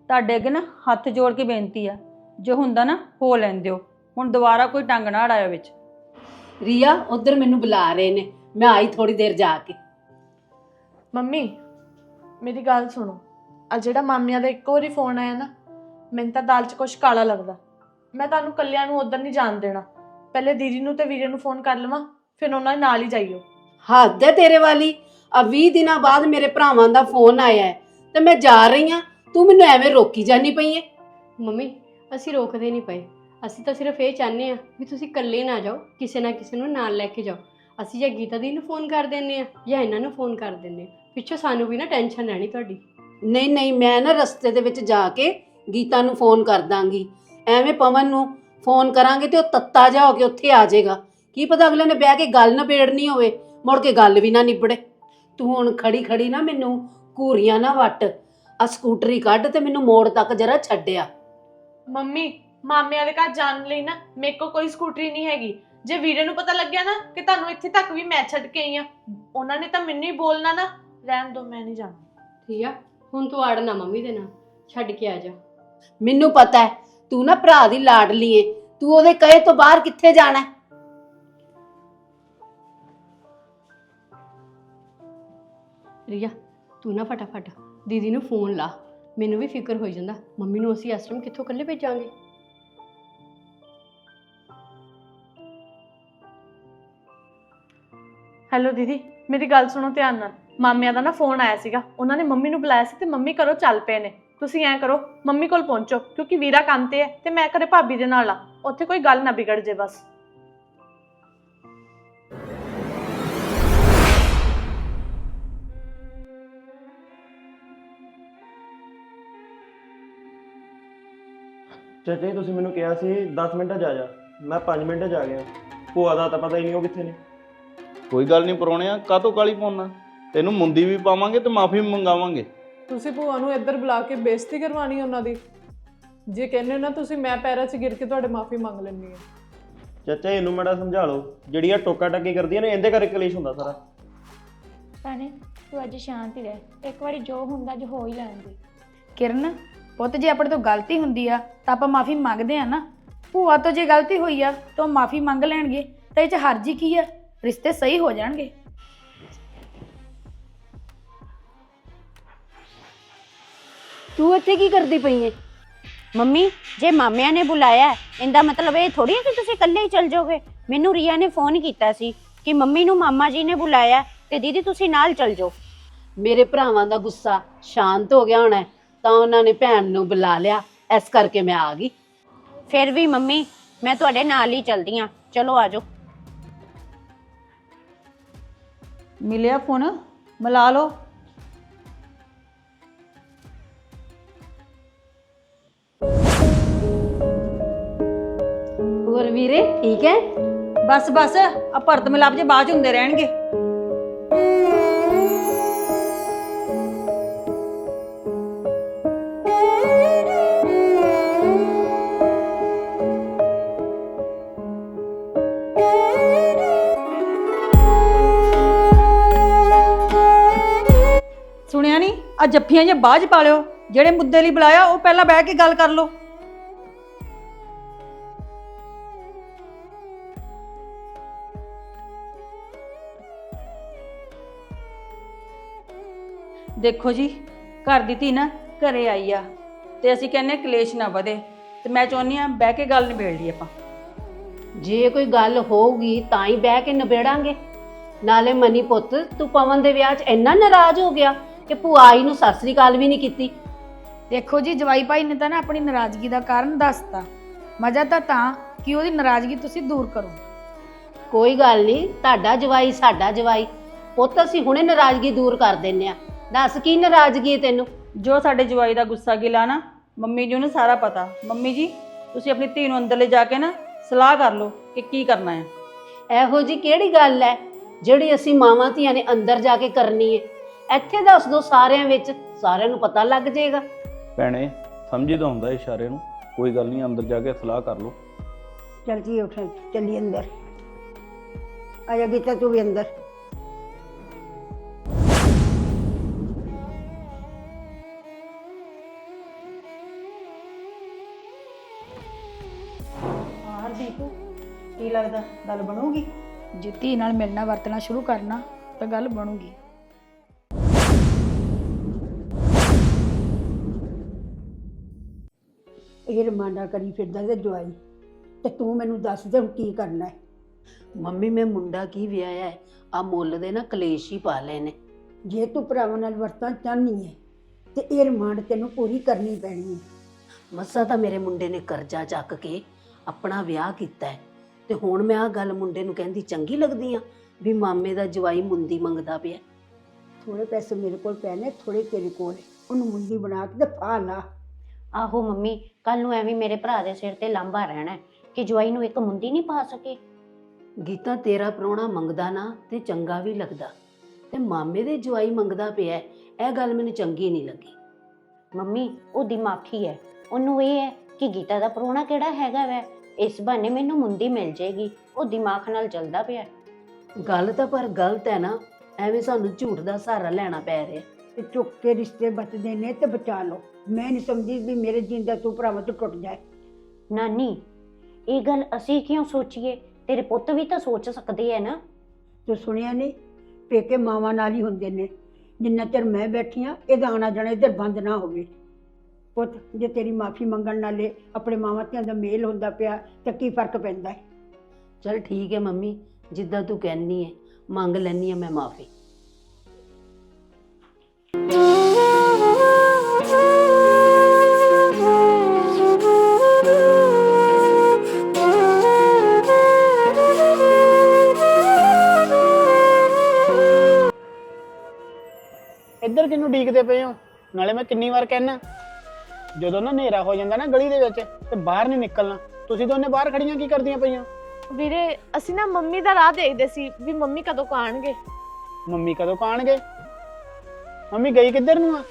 ਤੁਹਾਡੇ ਅੱਗੇ ਨਾ ਹੱਥ ਜੋੜ ਕੇ ਬੇਨਤੀ ਆ। ਜੋ ਹੁੰਦਾ ਨਾ ਹੋ ਲੈਣ ਦਿਓ ਹੁਣ ਦੁਬਾਰਾ ਕੋਈ ਟੰਗ ਨਾ ਅੜਾਇਓ ਵਿੱਚ। ਰੀਆ ਉਧਰ ਮੈਨੂੰ ਬੁਲਾ ਰਹੇ ਨੇ। ਮੈਂ ਆਈ ਥੋੜੀ ਦੇਰ ਜਾ ਕੇ। ਮੰਮੀ ਮੇਰੀ ਗੱਲ ਸੁਣੋ। ਆ ਜਿਹੜਾ ਮਾਮਿਆਂ ਦਾ ਇੱਕੋ ਵਾਰੀ ਫੋਨ ਆਇਆ ਨਾ ਮੈਨੂੰ ਤਾਂ ਦਾਲ 'ਚ ਕੁਛ ਕਾਲਾ ਲੱਗਦਾ। ਮੈਂ ਤੁਹਾਨੂੰ ਕੱਲਿਆਂ ਨੂੰ ਉਧਰ ਨਹੀਂ ਜਾਣ ਦੇਣਾ। ਪਹਿਲੇ ਦੀਦੀ ਨੂੰ ਤੇ ਵੀਰੇ ਨੂੰ ਫੋਨ ਕਰ ਲਵਾਂ ਫਿਰ ਉਹਨਾਂ ਦੇ ਨਾਲ ਹੀ ਜਾਈਓ। ਹੱਦ ਹੈ ਤੇਰੇ ਵਾਲੀ। ਆ 20 ਦਿਨਾਂ ਬਾਅਦ ਮੇਰੇ ਭਰਾਵਾਂ ਦਾ ਫੋਨ ਆਇਆ ਹੈ ਤੇ ਮੈਂ ਜਾ ਰਹੀ ਆ। ਤੂੰ ਮੈਨੂੰ ਐਵੇਂ ਰੋਕੀ ਜਾਨੀ ਪਈ ਏ ਮੰਮੀ ਅਸੀਂ ਰੋਕਦੇ ਨਹੀਂ ਪਏ। ਅਸੀਂ ਤਾਂ ਸਿਰਫ ਇਹ ਚਾਹੁੰਦੇ ਆ ਵੀ ਤੁਸੀਂ ਇਕੱਲੇ ਨਾ ਜਾਓ ਕਿਸੇ ਨਾ ਕਿਸੇ ਨੂੰ ਨਾਲ ਲੈ ਕੇ ਜਾਓ। ਅਸੀਂ ਜਾਂ ਗੀਤਾ ਦੀ ਨੂੰ ਫੋਨ ਕਰ ਦਿੰਨੇ ਆ ਜਾਂ ਇਹਨਾਂ ਨੂੰ ਫੋਨ ਕਰ ਦਿੰਨੇ ਆ। ਪਿੱਛੋਂ ਸਾਨੂੰ ਵੀ ਨਾ ਟੈਨਸ਼ਨ ਰਹਿਣੀ ਤੁਹਾਡੀ। ਨਹੀਂ ਨਹੀਂ ਮੈਂ ਨਾ ਰਸਤੇ ਦੇ ਵਿੱਚ ਜਾ ਕੇ ਗੀਤਾ ਨੂੰ ਫੋਨ ਕਰ ਦਾਂਗੀ। ਐਵੇਂ ਪਵਨ ਨੂੰ ਫੋਨ ਕਰਾਂਗੇ ਤੇ ਉਹ ਤੱਤਾ ਜਾ ਹੋ ਕੇ ਉੱਥੇ ਆ ਜਾਏਗਾ। ਕੀ ਪਤਾ ਅਗਲੇ ਨੇ ਬਹਿ ਕੇ ਗੱਲ ਨਾ ਬੇੜਨੀ ਹੋਵੇ ਮੁੜ ਕੇ ਗੱਲ ਵੀ ਨਾ ਨਿਬੜੇ। ਤੂੰ ਹੁਣ ਖੜੀ ਖੜੀ ਨਾ ਮੈਨੂੰ ਘੂਰੀਆਂ ਨਾ ਵੱਟ। ਆ ਸਕੂਟਰੀ ਕੱਢ ਤੇ ਮੈਨੂੰ ਮੋੜ ਤੱਕ ਜਰਾ ਛੱਡਿਆ। ਮੰਮੀ ਮਾਮਿਆਂ ਦੇ ਘਰ ਜਾਣ ਲਈ ਨਾ ਮੇਰੇ ਕੋਲ ਕੋਈ ਸਕੂਟਰੀ ਨਹੀਂ ਹੈਗੀ। ਜੇ ਵੀਰੇ ਨੂੰ ਪਤਾ ਲੱਗਿਆ ਨਾ ਕਿ ਤੁਹਾਨੂੰ ਇੱਥੇ ਤੱਕ ਵੀ ਮੈਂ ਛੱਡ ਕੇ ਆਈ ਆ ਉਹਨਾਂ ਨੇ ਤਾਂ ਮੈਨੂੰ ਹੀ ਬੋਲਣਾ ਨਾ। ਰਹਿਣ ਦੋ ਮੈਂ ਨਹੀਂ ਜਾਣਾ। ਠੀਕ ਆ। ਹੁਣ ਤੂੰ ਆੜਨਾ ਮੰਮੀ ਦੇ ਨਾਲ ਛੱਡ ਕੇ ਆ ਜਾ। ਮੈਨੂੰ ਪਤਾ ਹੈ ਤੂੰ ਨਾ ਭਰਾ ਦੀ ਲਾਡਲੀ ਏ। ਤੂੰ ਉਹਦੇ ਕਹੇ ਤੋਂ ਬਾਹਰ ਕਿੱਥੇ ਜਾਣਾ ਹੈ? ਰੀਆ ਤੂੰ ਨਾ ਫਟਾਫਟ ਦੀਦੀ ਨੂੰ ਫੋਨ ਲਾ। ਮੈਨੂੰ ਵੀ ਫਿਕਰ ਹੋਈ ਜਾਂਦਾ ਮੰਮੀ ਨੂੰ ਅਸੀਂ ਆਸ਼ਰਮ ਕਿੱਥੋਂ ਇਕੱਲੇ ਭੇਜਾਂਗੇ? ਹੈਲੋ ਦੀਦੀ ਮੇਰੀ ਗੱਲ ਸੁਣੋ ਧਿਆਨ ਨਾਲ। ਮਾਮਿਆਂ ਦਾ ਨਾ ਫੋਨ ਆਇਆ ਸੀਗਾ। ਉਹਨਾਂ ਨੇ ਮੰਮੀ ਨੂੰ ਬੁਲਾਇਆ ਸੀ ਤੇ ਮੰਮੀ ਕਰੋ ਚੱਲ ਪਏ ਨੇ। ਤੁਸੀਂ ਐਂ ਕਰੋ ਮੰਮੀ ਕੋਲ ਪਹੁੰਚੋ ਕਿਉਂਕਿ ਵੀਰਾ ਕੰਮ ਤੇ ਹੈ ਤੇ ਮੈਂ ਘਰੇ ਭਾਬੀ ਦੇ ਨਾਲ ਆ। ਉੱਥੇ ਕੋਈ ਗੱਲ ਨਾ ਵਿਗੜ ਜੇ ਬਸ। ਚਾਚਾ ਜੀ ਤੁਸੀਂ ਮੈਨੂੰ ਕਿਹਾ ਸੀ 10 ਮਿੰਟ 'ਚ ਆ ਜਾ। ਮੈਂ 5 ਮਿੰਟਾਂ ਆ ਗਿਆ। ਭੂਆ ਦਾ ਤਾਂ ਪਤਾ ਹੀ ਨਹੀਂ ਉਹ ਕਿੱਥੇ ਨੇ। ਕੋਈ ਗੱਲ ਨਹੀਂ ਪਰੋਣਿਆ ਕਾਹਤੋਂ ਕਾਲੀ ਪਾਉਣਾ? ਤੈਨੂੰ ਮੁੰਦੀ ਵੀ ਪਾਵਾਂਗੇ ਤੇ ਮਾਫੀ ਵੀ ਮੰਗਾਵਾਂਗੇ। ਤੁਸੀਂ ਭੂਆ ਨੂੰ ਇੱਧਰ ਬੁਲਾ ਕੇ ਬੇਇੱਜ਼ਤੀ ਕਰਵਾਣੀ ਉਹਨਾਂ ਦੀ। ਜੇ ਕਹਿੰਦੇ ਹੋ ਨਾ ਤੁਸੀਂ ਮੈਂ ਪੈਰਾਂ 'ਚ ਗਿਰ ਕੇ ਤੁਹਾਡੇ ਮਾਫੀ ਮੰਗ ਲੈਣੀ ਹੈ। ਚਾਚਾ ਇਹਨੂੰ ਮੜਾ ਸਮਝਾ ਲਓ। ਜਿਹੜੀ ਆ ਟੋਕਾ ਟੱਕੀ ਕਰਦੀਆਂ ਨੇ ਇਹਦੇ ਕਰਕੇ ਕਲੇਸ਼ ਹੁੰਦਾ ਸਾਰਾ। ਭੈਣੇ ਤੂੰ ਅੱਜ ਸ਼ਾਂਤ ਹੀ ਰਹਿ। ਇੱਕ ਵਾਰੀ ਜੋ ਹੁੰਦਾ ਜੋ ਹੋ ਹੀ ਲੈਣ ਦੇ ਕਿਰਨ ਪੁੱਤ ਜੇ ਆਪਣੇ ਤੋਂ ਗਲਤੀ ਹੁੰਦੀ ਆ ਤਾਂ ਆਪਾਂ ਮਾਫੀ ਮੰਗਦੇ ਆ ਨਾ। ਭੂਆ ਤੋਂ ਜੇ ਗਲਤੀ ਹੋਈ ਆ ਤਾਂ ਮਾਫੀ ਮੰਗ ਲੈਣਗੇ। ਤਾਂ ਇਹ ਚ ਹਰਜੀ ਕੀ ਆ? ਰਿਸ਼ਤੇ ਸਹੀ ਹੋ ਜਾਣਗੇ। ਤੂੰ ਇੱਥੇ ਕੀ ਕਰਦੀ ਪਈ ਏ? ਮੰਮੀ ਜੇ ਮਾਮਿਆਂ ਨੇ ਬੁਲਾਇਆ ਹੈ, ਇਹਦਾ ਮਤਲਬ ਇਹ ਥੋੜੀ ਹੈ ਕਿ ਤੁਸੀਂ ਇਕੱਲੇ ਹੀ ਚਲ ਜਾਓਗੇ? ਮੈਨੂੰ ਰੀਆ ਨੇ ਫੋਨ ਕੀਤਾ ਸੀ ਕਿ ਮੰਮੀ ਨੂੰ ਮਾਮਾ ਜੀ ਨੇ ਬੁਲਾਇਆ ਹੈ ਤੇ ਦੀਦੀ ਤੁਸੀਂ ਨਾਲ ਚਲ ਜਾਓ। ਮੇਰੇ ਭਰਾਵਾਂ ਦਾ ਗੁੱਸਾ ਸ਼ਾਂਤ ਹੋ ਗਿਆ ਹੋਣਾ ਹੈ, ਤਾਂ ਉਹਨਾਂ ਨੇ ਭੈਣ ਨੂੰ ਬੁਲਾ ਲਿਆ ਇਸ ਕਰਕੇ ਮੈਂ ਆ ਗਈ। ਫਿਰ ਵੀ ਮੰਮੀ ਮੈਂ ਤੁਹਾਡੇ ਨਾਲ ਹੀ ਚਲਦੀ ਆ। ਚਲੋ ਆਜੋ ਮਿਲਿਆ ਫੋਨ? ਮਿਲਾ ਲਓ। ਹੋਰ ਵੀਰੇ, ਠੀਕ ਹੈ? ਬਸ ਬਸ, ਆ ਭਰਤ ਮਿਲਾਪ ਜੇ ਬਾਅਦ ਚ ਹੁੰਦੇ ਰਹਿਣਗੇ। ਸੁਣਿਆ ਨਹੀਂ ਆ ਜੱਫੀਆਂ ਜੇ ਬਾਅਦ ਚ ਪਾ ਲਿਓ। ਜਿਹੜੇ ਮੁੱਦੇ ਲਈ ਬੁਲਾਇਆ, ਉਹ ਪਹਿਲਾਂ ਬਹਿ ਕੇ ਗੱਲ ਕਰ ਲਓ। ਦੇਖੋ ਜੀ ਘਰ ਦੀ ਧੀ ਨਾ ਘਰੇ ਆਈ ਆ ਤੇ ਅਸੀਂ ਕਹਿੰਨੇ ਕਲੇਸ਼ ਨਾ ਵਧੇ ਤੇ ਮੈਂ ਚਾਹੁੰਦੀ ਆ ਬਹਿ ਕੇ ਗੱਲ ਨਿਬੇੜ ਲਈ ਆਪਾਂ। ਜੇ ਕੋਈ ਗੱਲ ਹੋਊਗੀ ਤਾਂ ਹੀ ਬਹਿ ਕੇ ਨਿਬੇੜਾਂਗੇ। ਨਾਲੇ ਮਨੀ ਪੁੱਤ ਤੂੰ ਪਵਨ ਦੇ ਵਿਆਹ 'ਚ ਇੰਨਾ ਨਾਰਾਜ਼ ਹੋ ਗਿਆ ਕਿ ਭੂਆ ਆਈ ਨੂੰ ਸਤਿ ਸ੍ਰੀ ਅਕਾਲ ਵੀ ਨਹੀਂ ਕੀਤੀ। ਦੇਖੋ ਜੀ ਜਵਾਈ ਭਾਈ ਨੇ ਤਾਂ ਨਾ ਆਪਣੀ ਨਾਰਾਜ਼ਗੀ ਦਾ ਕਾਰਨ ਦੱਸਤਾ। ਮਜ਼ਾ ਤਾਂ ਤਾਂ ਕਿ ਉਹਦੀ ਨਾਰਾਜ਼ਗੀ ਤੁਸੀਂ ਦੂਰ ਕਰੋ। ਕੋਈ ਗੱਲ ਨਹੀਂ ਤੁਹਾਡਾ ਜਵਾਈ ਸਾਡਾ ਜਵਾਈ। ਪੁੱਤ ਅਸੀਂ ਹੁਣੇ ਨਾਰਾਜ਼ਗੀ ਦੂਰ ਕਰ ਦਿੰਨੇ ਆ। ਦੱਸ ਕੀ ਨਾਰਾਜ਼ਗੀ ਹੈ ਤੈਨੂੰ? ਜੋ ਸਾਡੇ ਜਵਾਈ ਦਾ ਗੁੱਸਾ ਗਿਲਾ ਨਾ ਮੰਮੀ ਜੀ ਨੂੰ ਸਾਰਾ ਪਤਾ। ਮੰਮੀ ਜੀ ਤੁਸੀਂ ਆਪਣੀ ਧੀ ਨੂੰ ਅੰਦਰ ਲੈ ਜਾ ਕੇ ਨਾ ਸਲਾਹ ਕਰ ਲਓ ਕਿ ਕੀ ਕਰਨਾ ਹੈ। ਇਹੋ ਜੀ ਕਿਹੜੀ ਗੱਲ ਹੈ ਜਿਹੜੀ ਅਸੀਂ ਮਾਵਾਂ ਧੀਆਂ ਨੇ ਅੰਦਰ ਜਾ ਕੇ ਕਰਨੀ ਹੈ? ਇੱਥੇ ਦੱਸ ਦੋ ਸਾਰਿਆਂ ਵਿੱਚ ਸਾਰਿਆਂ ਨੂੰ ਪਤਾ ਲੱਗ ਜਾਏਗਾ। ਭੈਣੇ ਸਮਝੀ ਤਾਂ ਹੁੰਦਾ ਇਸ਼ਾਰੇ ਨੂੰ। ਕੋਈ ਗੱਲ ਨਹੀਂ ਅੰਦਰ ਜਾ ਕੇ ਸਲਾਹ ਕਰ ਲਓ। ਚਲ ਜੀ ਉੱਠ ਚੱਲੀ ਅੰਦਰ। ਆ ਜਾ ਗੀਤਾ ਤੂੰ ਵੀ ਅੰਦਰ। ਲੱਗਦਾ ਗੱਲ ਬਣੂਗੀ। ਜੇ ਧੀ ਨਾਲ ਮਿਲਣਾ ਵਰਤਣਾ ਸ਼ੁਰੂ ਕਰਨਾ ਤਾਂ ਗੱਲ ਬਣੂਗੀ। ਇਹ ਰਮਾਨਾ ਕਰੀ ਫਿਰਦਾ ਤੇ ਜਵਾਈ। ਤੇ ਤੂੰ ਮੈਨੂੰ ਦੱਸ ਦੇ ਹੁਣ ਕੀ ਕਰਨਾ ਹੈ? ਮੰਮੀ ਮੈਂ ਮੁੰਡਾ ਕੀ ਵਿਆਹਿਆ ਹੈ? ਆ ਮੁੱਲ ਦੇ ਨਾ ਕਲੇਸ਼ ਹੀ ਪਾ ਲਏ ਨੇ। ਜੇ ਤੂੰ ਭਰਾਵਾਂ ਨਾਲ ਵਰਤਣਾ ਚਾਹਨੀ ਹੈ ਤੇ ਇਹ ਰਮਾਂਡ ਤੈਨੂੰ ਪੂਰੀ ਕਰਨੀ ਪੈਣੀ ਹੈ। ਮੱਸਾ ਤਾਂ ਮੇਰੇ ਮੁੰਡੇ ਨੇ ਕਰਜ਼ਾ ਚੱਕ ਕੇ ਆਪਣਾ ਵਿਆਹ ਕੀਤਾ ਹੈ। ਤੇ ਹੁਣ ਮੈਂ ਆ ਗੱਲ ਮੁੰਡੇ ਨੂੰ ਕਹਿੰਦੀ ਚੰਗੀ ਲੱਗਦੀ ਆ ਵੀ ਮਾਮੇ ਦਾ ਜਵਾਈ ਮੁੰਦੀ ਮੰਗਦਾ ਪਿਆ। ਥੋੜੇ ਪੈਸੇ ਮੇਰੇ ਕੋਲ ਪਏ ਨੇ ਥੋੜੇ ਤੇਰੇ ਕੋਲ ਹੈ। ਉਹਨੂੰ ਮੁੰਦੀ ਬਣਾ ਕੇ ਤੇ ਪਾ ਲਾ। ਆਹੋ ਮੰਮੀ ਕੱਲ ਨੂੰ ਐਵੇਂ ਮੇਰੇ ਭਰਾ ਦੇ ਸਿਰ ਤੇ ਲਾਂਭਾ ਰਹਿਣਾ ਹੈ ਕਿ ਜਵਾਈ ਨੂੰ ਇੱਕ ਮੁੰਦੀ ਨਹੀਂ ਪਾ ਸਕੇ। ਗੀਤਾ ਤੇਰਾ ਪ੍ਰਾਹੁਣਾ ਮੰਗਦਾ ਨਾ ਤੇ ਚੰਗਾ ਵੀ ਲੱਗਦਾ। ਤੇ ਮਾਮੇ ਦੇ ਜਵਾਈ ਮੰਗਦਾ ਪਿਆ ਹੈ, ਇਹ ਗੱਲ ਮੈਨੂੰ ਚੰਗੀ ਨਹੀਂ ਲੱਗੀ। ਮੰਮੀ ਉਹ ਦਿਮਾਗੀ ਹੈ। ਉਹਨੂੰ ਇਹ ਹੈ ਕਿ ਗੀਤਾ ਦਾ ਪ੍ਰਾਹੁਣਾ ਕਿਹੜਾ ਹੈਗਾ ਵੈ? ਇਸ ਬਹਾਨੇ ਮੈਨੂੰ ਮੁੰਦੀ ਮਿਲ ਜੇਗੀ ਉਹ ਦਿਮਾਗ ਨਾਲ ਚੱਲਦਾ ਪਿਆ। ਗੱਲ ਤਾਂ ਪਰ ਗਲਤ ਹੈ ਨਾ ਐਵੇਂ ਸਾਨੂੰ ਝੂਠ ਦਾ ਸਹਾਰਾ ਲੈਣਾ ਪੈ ਰਿਹਾ ਤੇ ਚੁੱਕ ਕੇ ਰਿਸ਼ਤੇ ਬਚਦੇ ਨੇ ਤੇ ਬਚਾ ਲਓ। ਮੈਂ ਨਹੀਂ ਸਮਝਦੀ ਵੀ ਮੇਰੇ ਜਿੰਦਾ ਤੂੰ ਭਰਾਵਾਂ ਤੋਂ ਟੁੱਟ ਜਾਏ। ਨਾਨੀ ਇਹ ਗੱਲ ਅਸੀਂ ਕਿਉਂ ਸੋਚੀਏ? ਤੇਰੇ ਪੁੱਤ ਵੀ ਤਾਂ ਸੋਚ ਸਕਦੇ ਐ ਨਾ। ਤੂੰ ਸੁਣਿਆ ਨਹੀਂ? ਪੇਕੇ ਮਾਵਾਂ ਨਾਲ ਹੀ ਹੁੰਦੇ ਨੇ। ਜਿੰਨਾ ਚਿਰ ਮੈਂ ਬੈਠੀ ਆ ਇਹਦਾ ਆਣਾ ਜਾਣਾ ਇੱਧਰ ਬੰਦ ਨਾ ਹੋਵੇ। ਪੁੱਤ ਜੇ ਤੇਰੀ ਮਾਫੀ ਮੰਗਣ ਨਾਲੇ ਆਪਣੇ ਮਾਵਾਂ ਧੀਆਂ ਦਾ ਮੇਲ ਹੁੰਦਾ ਪਿਆ ਤਾਂ ਕੀ ਫ਼ਰਕ ਪੈਂਦਾ ਹੈ? ਚਲ ਠੀਕ ਹੈ ਮੰਮੀ ਜਿੱਦਾਂ ਤੂੰ ਕਹਿੰਨੀ ਹੈ ਮੰਗ ਲੈਣੀ ਹੈ ਮੈਂ ਮਾਫੀ। ਇੱਧਰ ਕਿਹਨੂੰ ਡੀਕਦੇ ਪਏ ਹੋ? ਨਾਲੇ ਮੈਂ ਕਿੰਨੀ ਵਾਰ ਕਹਿਣਾ ਜਦੋਂ ਨਾ ਹਨੇਰਾ ਹੋ ਜਾਂਦਾ ਨਾ ਗਲੀ ਦੇ ਵਿੱਚ ਤੇ ਬਾਹਰ ਨਹੀਂ ਨਿਕਲਣਾ ਤੁਸੀਂ ਦੋਨੇ ਬਾਹਰ ਖੜੀਆਂ ਕੀ ਕਰਦੀਆਂ ਪਈਆਂ? ਵੀਰੇ ਅਸੀਂ ਨਾ ਮੰਮੀ ਦਾ ਰਾਹ ਦੇਖਦੇ ਸੀ ਵੀ ਮੰਮੀ ਕਦੋਂ ਕੁ ਆਣਗੇ ਮੰਮੀ ਕਦੋਂ ਕਾਣਗੇ ਮੰਮੀ ਗਈ ਕਿੱਧਰ ਨੂੰ ਆ?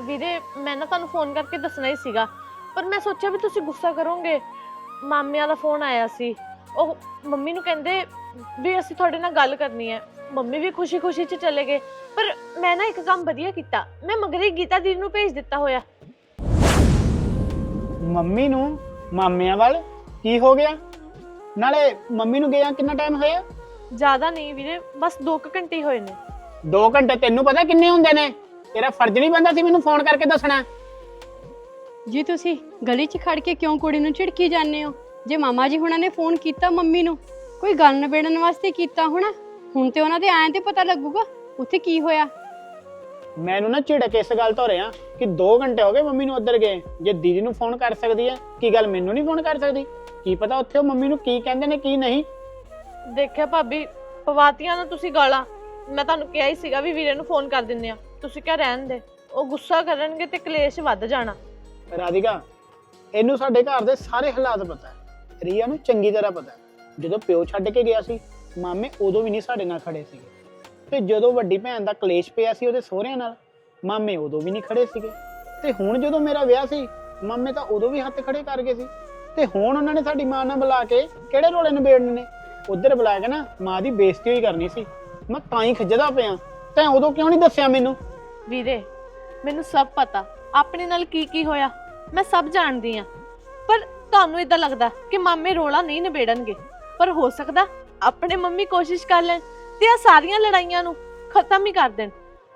ਵੀਰੇ ਮੈਂ ਨਾ ਤੁਹਾਨੂੰ ਫੋਨ ਕਰਕੇ ਦੱਸਣਾ ਹੀ ਸੀਗਾ ਪਰ ਮੈਂ ਸੋਚਿਆ ਵੀ ਤੁਸੀਂ ਗੁੱਸਾ ਕਰੋਗੇ। ਮਾਮਿਆਂ ਦਾ ਫੋਨ ਆਇਆ ਸੀ। ਉਹ ਮੰਮੀ ਨੂੰ ਕਹਿੰਦੇ ਵੀ ਅਸੀਂ ਤੁਹਾਡੇ ਨਾਲ ਗੱਲ ਕਰਨੀ ਹੈ। ਮੰਮੀ ਵੀ ਖੁਸ਼ੀ-ਖੁਸ਼ੀ ਚ ਚਲੇ ਗਏ। ਪਰ ਮੈਂ ਨਾ ਇੱਕ ਕੰਮ ਵਧੀਆ ਕੀਤਾ। ਮੈਂ ਮਗਰੇ ਗੀਤਾ ਦੀਦੀ ਨੂੰ ਭੇਜ ਦਿੱਤਾ ਹੋਇਆ। ਮੰਮੀ ਨੂੰ ਮਾਮਿਆਂ ਵੱਲ ਕੀ ਹੋ ਗਿਆ? ਨਾਲੇ ਮੰਮੀ ਨੂੰ ਗਿਆ ਕਿੰਨਾ ਟਾਈਮ ਹੋਇਆ? ਜ਼ਿਆਦਾ ਨਹੀਂ ਵੀਰੇ ਬਸ 2 ਘੰਟੇ ਹੀ ਹੋਏ ਨੇ। 2 ਘੰਟੇ ਤੈਨੂੰ ਪਤਾ ਕਿੰਨੇ ਹੁੰਦੇ ਨੇ? ਤੇਰਾ ਫਰਜ਼ ਨਹੀਂ ਬੰਦਾ ਸੀ ਮੈਨੂੰ ਫੋਨ ਕਰਕੇ ਦੱਸਣਾ। ਜੀ ਤੁਸੀਂ ਗਲੀ 'ਚ ਖੜ ਕੇ ਕਿਉਂ ਕੁੜੀ ਨੂੰ ਝਿੜਕੀ ਜਾਂਦੇ ਹੋ? ਜੇ ਮਾਮਾ ਜੀ ਹੁਣਾਂ ਨੇ ਫੋਨ ਕੀਤਾ ਮੰਮੀ ਨੂੰ ਕੋਈ ਗੱਲ ਨਿਬੇੜਨ ਵਾਸਤੇ ਕੀਤਾ ਹੋਣਾ? ਹੁਣ ਤੇ ਉਹਨਾਂ ਦੇ ਆਏ ਤੇ ਪਤਾ ਲੱਗੂਗਾ ਉੱਥੇ ਕੀ ਹੋਇਆ? ਮੈਨੂੰ ਨਾ ਝਿੜਕ ਇਸ ਗੱਲ ਤੋਂ ਰਿਹਾ ਕਿ 2 ਘੰਟੇ ਹੋ ਗਏ ਮੰਮੀ ਨੂੰ ਉੱਧਰ ਗਏ। ਜੇ ਦੀਦੀ ਨੂੰ ਫੋਨ ਕਰ ਸਕਦੀ ਹੈ? ਕੀ ਗੱਲ ਮੈਨੂੰ ਨਹੀਂ ਫੋਨ ਕਰ ਸਕਦੀ? ਕੀ ਪਤਾ ਉੱਥੇ ਉਹ ਮੰਮੀ ਨੂੰ ਕੀ ਕਹਿੰਦੇ ਨੇ ਕੀ ਨਹੀਂ? ਦੇਖਿਆ ਭਾਬੀ ਪਵਾਤੀਆਂ ਨਾ ਤੁਸੀਂ ਗਾਲਾਂ। ਮੈਂ ਤੁਹਾਨੂੰ ਕਿਹਾ ਹੀ ਸੀਗਾ ਵੀ ਵੀਰੇ ਨੂੰ ਫੋਨ ਕਰ ਦਿੰਨੇ ਆ ਤੁਸੀਂ ਕਿਹਾ ਰਹਿਣ ਦੇ। ਉਹ ਗੁੱਸਾ ਕਰਨਗੇ ਤੇ ਕਲੇਸ਼ ਵੱਧ ਜਾਣਾ। ਰਾਧਿਕਾ ਇਹਨੂੰ ਸਾਡੇ ਘਰ ਦੇ ਸਾਰੇ ਹਾਲਾਤ ਪਤਾ ਹੈ। ਰੀਆ ਨੂੰ ਚੰਗੀ ਤਰ੍ਹਾਂ ਪਤਾ ਹੈ। ਜਦੋਂ ਪਿਓ ਛੱਡ ਕੇ ਗਿਆ ਸੀ ਮਾਮੇ ਉਦੋਂ ਵੀ ਨਹੀਂ ਸਾਡੇ ਨਾਲ ਖੜੇ ਸੀਗੇ। ਤੇ ਜਦੋਂ ਵੱਡੀ ਭੈਣ ਦਾ ਕਲੇਸ਼ ਪਿਆ ਸੀ ਉਹਦੇ ਸਹੁਰਿਆਂ ਨਾਲ, ਮਾਮੇ ਉਦੋਂ ਵੀ ਨਹੀਂ ਖੜੇ ਸੀਗੇ। ਤੇ ਹੁਣ ਜਦੋਂ ਮੇਰਾ ਵਿਆਹ ਸੀ, ਮਾਮੇ ਤਾਂ ਉਦੋਂ ਵੀ ਹੱਥ ਖੜੇ ਕਰ ਗਏ ਸੀ। ਤੇ ਹੁਣ ਉਹਨਾਂ ਨੇ ਸਾਡੀ ਮਾਂ ਨਾਲ ਬੁਲਾ ਕੇ ਕਿਹੜੇ ਰੋਲੇ ਨਿਬੇੜਨੇ ਨੇ? ਉਧਰ ਬੁਲਾ ਕੇ ਨਾ ਮਾਂ ਦੀ ਬੇਇੱਜ਼ਤੀ ਹੋਈ ਕਰਨੀ ਸੀ। ਮੈਂ ਤਾਂ ਹੀ ਖਿੱਚਦਾ ਪਿਆ। ਤੈਂ ਉਦੋਂ ਕਿਉਂ ਨਹੀਂ ਦੱਸਿਆ ਮੈਨੂੰ? ਵੀਰੇ, ਮੈਨੂੰ ਸਭ ਪਤਾ। ਆਪਣੇ ਨਾਲ ਕੀ ਕੀ ਹੋਇਆ? ਮੈਂ ਸਭ ਜਾਣਦੀ ਆ। ਪਰ ਤੁਹਾਨੂੰ ਇਦਾਂ ਲੱਗਦਾ ਕਿ ਮਾਮੇ ਰੋਲਾ ਨਹੀਂ ਨਿਬੇੜਨਗੇ। ਪਰ ਹੋ ਸਕਦਾ ਆਪਣੇ ਮੰਮੀ ਕੋਸ਼ਿਸ਼ ਕਰ ਲੈਣ। ਤੇ ਆ ਸਾਰੀਆਂ ਲੜਾਈਆਂ ਨੂੰ ਖਤਮ ਹੀ ਕਰ ਦੇਣ।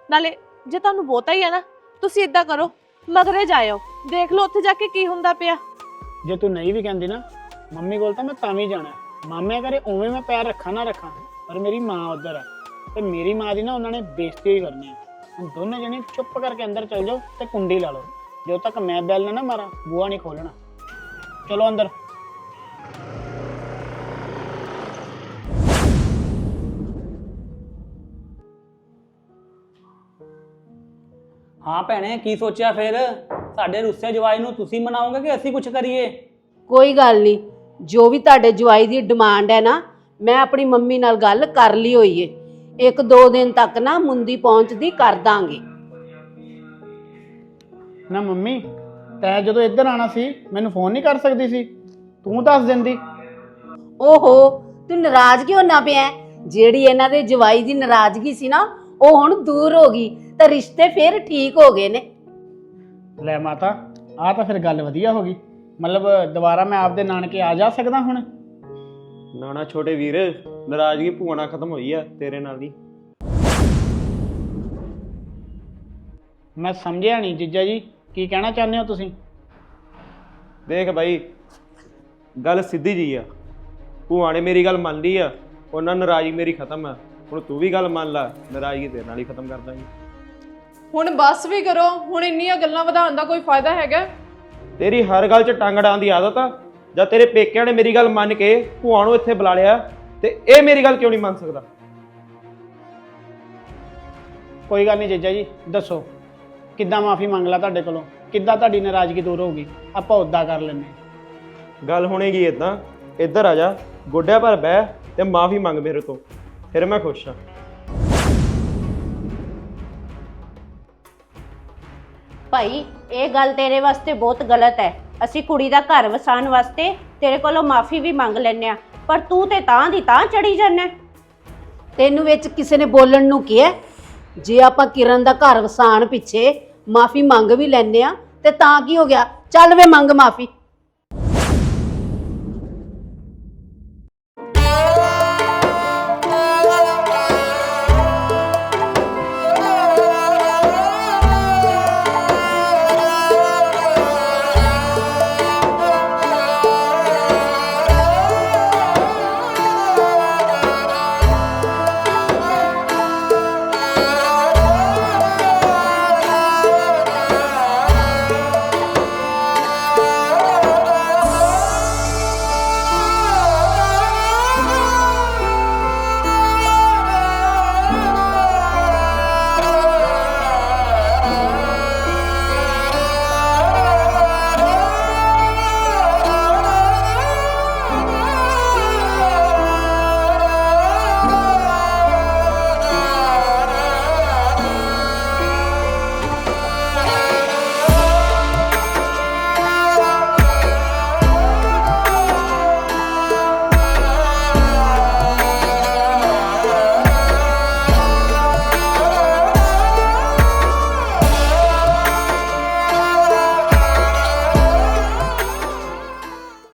ਨਾਲੇ ਜੇ ਤੁਹਾਨੂੰ ਬਹੁਤਾ ਹੀ ਹੈ ਨਾ, ਤੁਸੀਂ ਇਦਾਂ ਕਰੋ, ਮਗਰੇ ਜਾਇਓ। ਦੇਖ ਲਓ ਉੱਥੇ ਜਾ ਕੇ ਕੀ ਹੁੰਦਾ ਪਿਆ। ਜੇ ਤੂੰ ਨਹੀਂ ਵੀ ਕਹਿੰਦੀ ਨਾ, ਮੰਮੀ ਕੋਲ ਤਾਂ ਮੈਂ ਤਾਂ ਵੀ ਜਾਣਾ। ਮਾਮੇ ਕਰੇ ਉਵੇਂ ਮੈਂ ਪੈਰ ਰੱਖਾਂ ਨਾ ਰੱਖਾਂ, ਪਰ ਮੇਰੀ ਮਾਂ ਉਧਰ ਹੈ ਤੇ ਮੇਰੀ ਮਾਂ ਦੀ ਨਾ ਉਹਨਾਂ ਨੇ ਬੇਇੱਜ਼ਤੀ ਹੀ ਕਰਨੀ ਹੈ ਹੁਣ ਦੋਨੇ ਜਣੇ ਚੁੱਪ ਕਰਕੇ ਅੰਦਰ ਚਲ ਜਾਓ ਤੇ ਕੁੰਡੀ ਲਾ ਲਓ। ਜਦੋਂ ਤੱਕ ਮੈਂ ਬੈਲ ਨਾ ਨਾ ਮਾਰਾਂ ਬੂਆ ਨਹੀਂ ਖੋਲਣਾ ਚਲੋ ਅੰਦਰ। ਹਾਂ ਭੈਣੇ ਕੀ ਸੋਚਿਆ ਫਿਰ? ਸਾਡੇ ਰੁੱਸੇ ਜਵਾਈ ਨੂੰ ਤੁਸੀਂ ਮਨਾਓਗੇ ਕਿ ਅਸੀਂ ਕੁਝ ਕਰੀਏ? ਕੋਈ ਗੱਲ ਨਹੀਂ। ਜੋ ਵੀ ਤੁਹਾਡੇ ਜਵਾਈ ਦੀ ਡਿਮਾਂਡ ਹੈ ਨਾ ਮੈਂ ਆਪਣੀ ਮੰਮੀ ਨਾਲ ਗੱਲ ਕਰ ਲਈ ਹੋਈ ਏ। ਇੱਕ ਦੋ ਦਿਨ ਤੱਕ ਨਾ ਮੁੰਦੀ ਪਹੁੰਚਦੀ ਕਰ ਦਾਂਗੇ। ਨਾ ਮੰਮੀ ਤੈਂ ਜਦੋਂ ਇੱਧਰ ਆਣਾ ਸੀ ਮੈਨੂੰ ਫੋਨ ਨਹੀਂ ਕਰ ਸਕਦੀ ਸੀ। ਤੂੰ ਦੱਸ ਦਿੰਦੀ। ਓਹੋ ਤੂੰ ਨਾਰਾਜ਼ ਕਿਉਂ ਨਾ ਪਿਆ? ਹੈ? ਜਿਹੜੀ ਇਹਨਾਂ ਦੇ ਜਵਾਈ ਦੀ ਨਾਰਾਜ਼ਗੀ ਸੀ ਨਾ ਉਹ ਹੁਣ ਦੂਰ ਹੋ ਗਈ ਤਾਂ ਰਿਸ਼ਤੇ ਫੇਰ ਠੀਕ ਹੋ ਗਏ ਨੇ। ਲੈ ਮਾਤਾ ਆ ਤਾਂ ਫਿਰ ਗੱਲ ਵਧੀਆ ਹੋ ਗਈ। ਮਤਲਬ ਦੁਬਾਰਾ ਮੈਂ ਆਪਦੇ ਨਾਨਕੇ ਆ ਜਾ ਸਕਦਾ ਹੁਣ? ਨਾ ਨਾ ਛੋਟੇ ਵੀਰ ਨਾਰਾਜ਼ਗੀ ਭੂਆ ਖਤਮ ਹੋਈ ਆ ਤੇਰੇ ਨਾਲ ਦੀ ਮੈਂ ਸਮਝਿਆ ਨਹੀਂ ਜੀਜਾ ਜੀ ਕੀ ਕਹਿਣਾ ਚਾਹੁੰਦੇ ਹੋ ਤੁਸੀਂ? ਦੇਖ ਬਾਈ ਗੱਲ ਸਿੱਧੀ ਜੀ ਆ। ਭੂਆ ਨੇ ਮੇਰੀ ਗੱਲ ਮੰਨ ਲਈ ਆ ਉਹਨਾਂ ਨਾਰਾਜ਼ਗੀ ਮੇਰੀ ਖਤਮ ਆ। ਹੁਣ ਤੂੰ ਵੀ ਗੱਲ ਮੰਨ ਲੈ ਨਾਰਾਜ਼ਗੀ ਤੇਰੇ ਨਾਲ ਹੀ ਖਤਮ ਕਰ ਦਾਂਗੇ। ਹੁਣ ਬੱਸ ਵੀ ਕਰੋ ਹੁਣ ਇੰਨੀਆਂ ਗੱਲਾਂ ਵਧਾਉਣ ਦਾ ਕੋਈ ਫਾਇਦਾ ਹੈਗਾ? ਤੇਰੀ ਹਰ ਗੱਲ 'ਚ ਟੰਗ ਅੜਾਉਣ ਦੀ ਆਦਤ ਆ ਜਾਂ ਤੇਰੇ ਪੇਕਿਆਂ ਨੇ ਮੇਰੀ ਗੱਲ ਮੰਨ ਕੇ ਭੂਆ ਨੂੰ ਇੱਥੇ ਬੁਲਾ ਲਿਆ ਤੇ ਇਹ ਮੇਰੀ ਗੱਲ ਕਿਉਂ ਨਹੀਂ ਮੰਨ ਸਕਦਾ? ਕੋਈ ਗੱਲ ਨਹੀਂ ਜੀਜਾ ਜੀ ਦੱਸੋ ਕਿੱਦਾਂ ਮਾਫੀ ਮੰਗ ਲਾ ਤੁਹਾਡੇ ਕੋਲੋਂ? ਕਿੱਦਾਂ ਤੁਹਾਡੀ ਨਾਰਾਜ਼ਗੀ ਦੂਰ ਹੋਊਗੀ? ਆਪਾਂ ਉਦਾਂ ਕਰ ਲੈਂਦੇ। ਗੱਲ ਹੋਣੇਗੀ ਇਦਾਂ ਇੱਧਰ ਆ ਜਾ ਗੋਡਿਆਂ ਪਰ ਬਹਿ ਤੇ ਮਾਫੀ ਮੰਗ ਮੇਰੇ ਤੋਂ। ਫਿਰ ਮੈਂ ਖੁਸ਼ ਆ ਭਾਈ ਇਹ ਗੱਲ ਤੇਰੇ ਵਾਸਤੇ ਬਹੁਤ ਗਲਤ ਹੈ। ਅਸੀਂ ਕੁੜੀ ਦਾ ਘਰ ਵਸਾਉਣ ਵਾਸਤੇ ਤੇਰੇ ਕੋਲੋਂ ਮਾਫੀ ਵੀ ਮੰਗ ਲੈਨੇ ਆ ਪਰ ਤੂੰ ਤੇ ਤਾਂ ਦੀ ਤਾਂ ਚੜੀ ਜਾਂਦਾ। ਤੈਨੂੰ ਵਿੱਚ ਕਿਸੇ ਨੇ ਬੋਲਣ ਨੂੰ ਕਿਹਾ ਜੇ ਆਪਾਂ ਕਿਰਨ ਦਾ ਘਰ ਵਸਾਣ ਪਿੱਛੇ ਮਾਫੀ ਮੰਗ ਵੀ ਲੈਨੇ ਆ ਤੇ ਤਾਂ ਕੀ ਹੋ ਗਿਆ? ਚੱਲ ਵੇ ਮੰਗ ਮਾਫੀ।